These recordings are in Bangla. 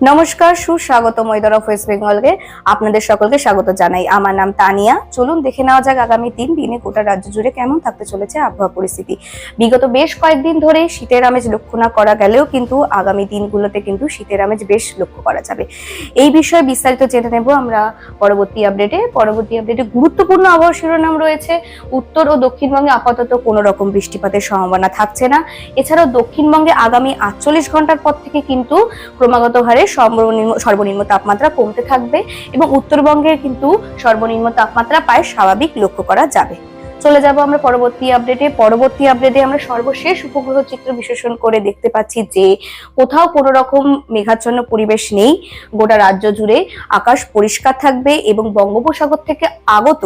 নমস্কার সুস্বাগত ময়দার অফ ওয়েস্ট বেঙ্গলকে আপনাদের সকলকে স্বাগত জানাই। আমার নাম তানিয়া। চলুন দেখে নেওয়া যাক আগামী তিন দিনে গোটা রাজ্য জুড়ে কেমন থাকতে চলেছে আবহাওয়া পরিস্থিতি। বিগত বেশ কয়েকদিন ধরে শীতের আমেজ লক্ষ্য না করা গেলেও কিন্তু আগামী দিনগুলোতে কিন্তু শীতের আমেজ বেশ লক্ষ্য করা যাবে। এই বিষয়ে বিস্তারিত জেনে নেব আমরা পরবর্তী আপডেটে পরবর্তী আপডেটে গুরুত্বপূর্ণ আবহাওয়া শিরোনাম রয়েছে। উত্তর ও দক্ষিণবঙ্গে আপাতত কোনো রকম বৃষ্টিপাতের সম্ভাবনা থাকছে না। এছাড়াও দক্ষিণবঙ্গে আগামী আটচল্লিশ ঘণ্টার পর থেকে কিন্তু ক্রমাগত হারে সর্বনিম্ন সর্বনিম্ন তাপমাত্রা কমতে থাকবে এবং উত্তরবঙ্গের কিন্তু সর্বনিম্ন তাপমাত্রা প্রায় স্বাভাবিক লক্ষ্য করা যাবে। চলে যাব আমরা পরবর্তী আপডেটে পরবর্তী আপডেটে আমরা সর্বশেষ উপগ্রহ চিত্র বিশ্লেষণ করে দেখতে পাচ্ছি যে কোথাও কোনো রকম মেঘাচ্ছন্ন পরিবেশ নেই। গোটা রাজ্য জুড়ে আকাশ পরিষ্কার থাকবে এবং বঙ্গোপসাগর থেকে আগত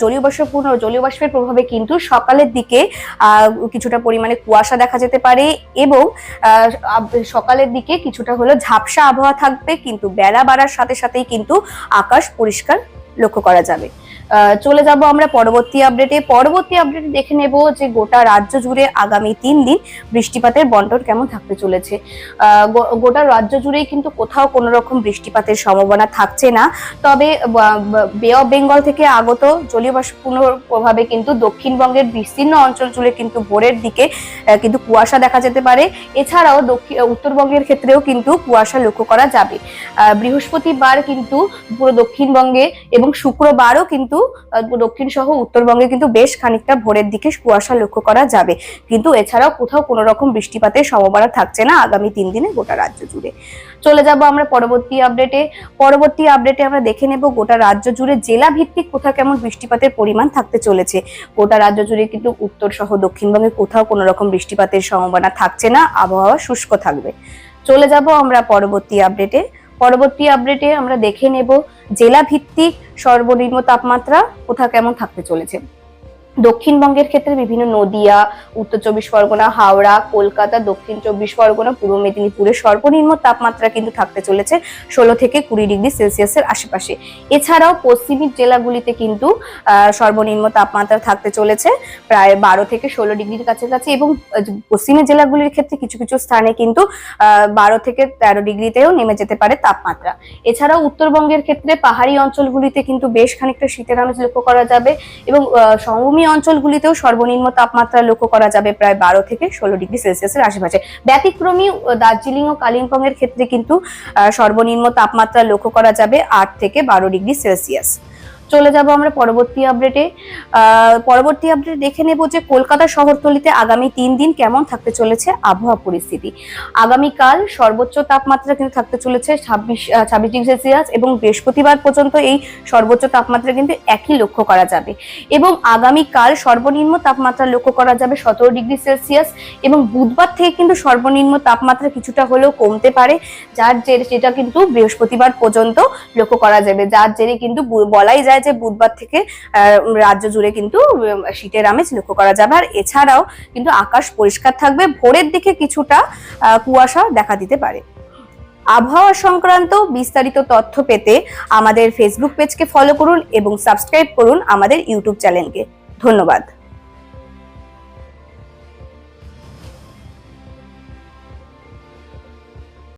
জলীয় বাষ্পপূর্ণ জলীয় বাষ্পের প্রভাবে কিন্তু সকালের দিকে কিছুটা পরিমাণে কুয়াশা দেখা যেতে পারে এবং সকালের দিকে কিছুটা হলো ঝাপসা আবহাওয়া থাকবে, কিন্তু বেলা বাড়ার সাথে সাথেই কিন্তু আকাশ পরিষ্কার লক্ষ্য করা যাবে। চলে যাব আমরা পরবর্তী আপডেটে পরবর্তী আপডেটে দেখে নেব যে গোটা রাজ্য জুড়ে আগামী তিন দিন বৃষ্টিপাতের বন্টন কেমন থাকতে চলেছে। গোটা রাজ্য জুড়েই কিন্তু কোথাও কোনো রকম বৃষ্টিপাতের সম্ভাবনা থাকছে না। তবে বে অফ বেঙ্গল থেকে আগত জলীয় বাষ্পপূর্ণ প্রভাবে কিন্তু দক্ষিণবঙ্গের বিস্তীর্ণ অঞ্চল জুড়ে কিন্তু ভোরের দিকে কিন্তু কুয়াশা দেখা যেতে পারে। এছাড়াও দক্ষিণ উত্তরবঙ্গের ক্ষেত্রেও কিন্তু কুয়াশা লক্ষ্য করা যাবে। বৃহস্পতিবার কিন্তু পুরো দক্ষিণবঙ্গে এবং শুক্রবারও কিন্তু আহ, দক্ষিণ সহ উত্তরবঙ্গে কিন্তু বেশ খানিকটা ভোরের দিকে কুয়াশা লক্ষ্য করা যাবে। কিন্তু এছাড়াও কোথাও কোনো রকম বৃষ্টিপাতের সম্ভাবনা থাকছে না আগামী তিন দিনে গোটা রাজ্য জুড়ে। চলে যাব আমরা পরবর্তী আপডেটে পরবর্তী আপডেটে আমরা দেখে নেব গোটা রাজ্য জুড়ে জেলা ভিত্তিক কোথাও কেমন বৃষ্টিপাতের পরিমাণ থাকতে চলেছে। গোটা রাজ্য জুড়ে কিন্তু উত্তর সহ দক্ষিণবঙ্গে কোথাও কোনো রকম বৃষ্টিপাতের সম্ভাবনা থাকছে না আবহাওয়া শুষ্ক থাকবে। চলে যাব আমরা পরবর্তী আপডেটে পরবর্তী আপডেটে আমরা দেখে নেব জেলা ভিত্তিক সর্বনিম্ন তাপমাত্রা কোথাও কেমন থাকতে চলেছে। দক্ষিণবঙ্গের ক্ষেত্রে বিভিন্ন নদিয়া উত্তর চব্বিশ পরগনা হাওড়া কলকাতা দক্ষিণ চব্বিশ পরগনা পূর্ব মেদিনীপুরের সর্বনিম্ন তাপমাত্রা কিন্তু থাকতে চলেছে ষোলো থেকে কুড়ি ডিগ্রি সেলসিয়াসের আশেপাশে। এছাড়াও পশ্চিমী জেলাগুলিতে কিন্তু সর্বনিম্ন তাপমাত্রা থাকতে চলেছে প্রায় বারো থেকে ষোলো ডিগ্রির কাছাকাছি এবং আহ, পশ্চিমী জেলাগুলির ক্ষেত্রে কিছু কিছু স্থানে কিন্তু বারো থেকে তেরো ডিগ্রিতেও নেমে যেতে পারে তাপমাত্রা। এছাড়াও উত্তরবঙ্গের ক্ষেত্রে পাহাড়ি অঞ্চলগুলিতে কিন্তু বেশ খানিকটা শীতের আমেজ লক্ষ্য করা যাবে এবং সমভূমি অঞ্চলগুলিতেও সর্বনিম্ন তাপমাত্রা লক্ষ্য করা যাবে প্রায় বারো থেকে ষোলো ডিগ্রি সেলসিয়াসের আশেপাশে। ব্যতিক্রমী দার্জিলিং ও কালিম্পং এর ক্ষেত্রে কিন্তু সর্বনিম্ন তাপমাত্রা লক্ষ্য করা যাবে আট থেকে বারো ডিগ্রি সেলসিয়াস। চলে যাব আমরা পরবর্তী আপডেটে পরবর্তী আপডেট দেখে নেব যে কলকাতা শহরতলিতে আগামী তিন দিন কেমন থাকতে চলেছে আবহাওয়া পরিস্থিতি। আগামীকাল সর্বোচ্চ তাপমাত্রা কিন্তু থাকতে চলেছে ছাব্বিশ ছাব্বিশ ডিগ্রি সেলসিয়াস এবং বৃহস্পতিবার পর্যন্ত এই সর্বোচ্চ তাপমাত্রা কিন্তু একই লক্ষ্য করা যাবে। এবং আগামীকাল সর্বনিম্ন তাপমাত্রা লক্ষ্য করা যাবে সতেরো ডিগ্রি সেলসিয়াস এবং বুধবার থেকে কিন্তু সর্বনিম্ন তাপমাত্রা কিছুটা হলেও কমতে পারে, যার জেরে যেটা কিন্তু বৃহস্পতিবার পর্যন্ত লক্ষ্য করা যাবে, যার জেরে কিন্তু বলাই যায় যে বুধবার থেকে রাজ্য জুড়ে কিন্তু শীতের আমেজ লক্ষ্য করা যাবে। আর এছাড়াও কিন্তু আকাশ পরিষ্কার থাকবে, ভোরের দিকে কিছুটা কুয়াশা দেখা দিতে পারে। আবহাওয়া সংক্রান্ত বিস্তারিত তথ্য পেতে আমাদের ফেসবুক পেজকে ফলো করুন এবং সাবস্ক্রাইব করুন আমাদের ইউটিউব চ্যানেলকে ধন্যবাদ।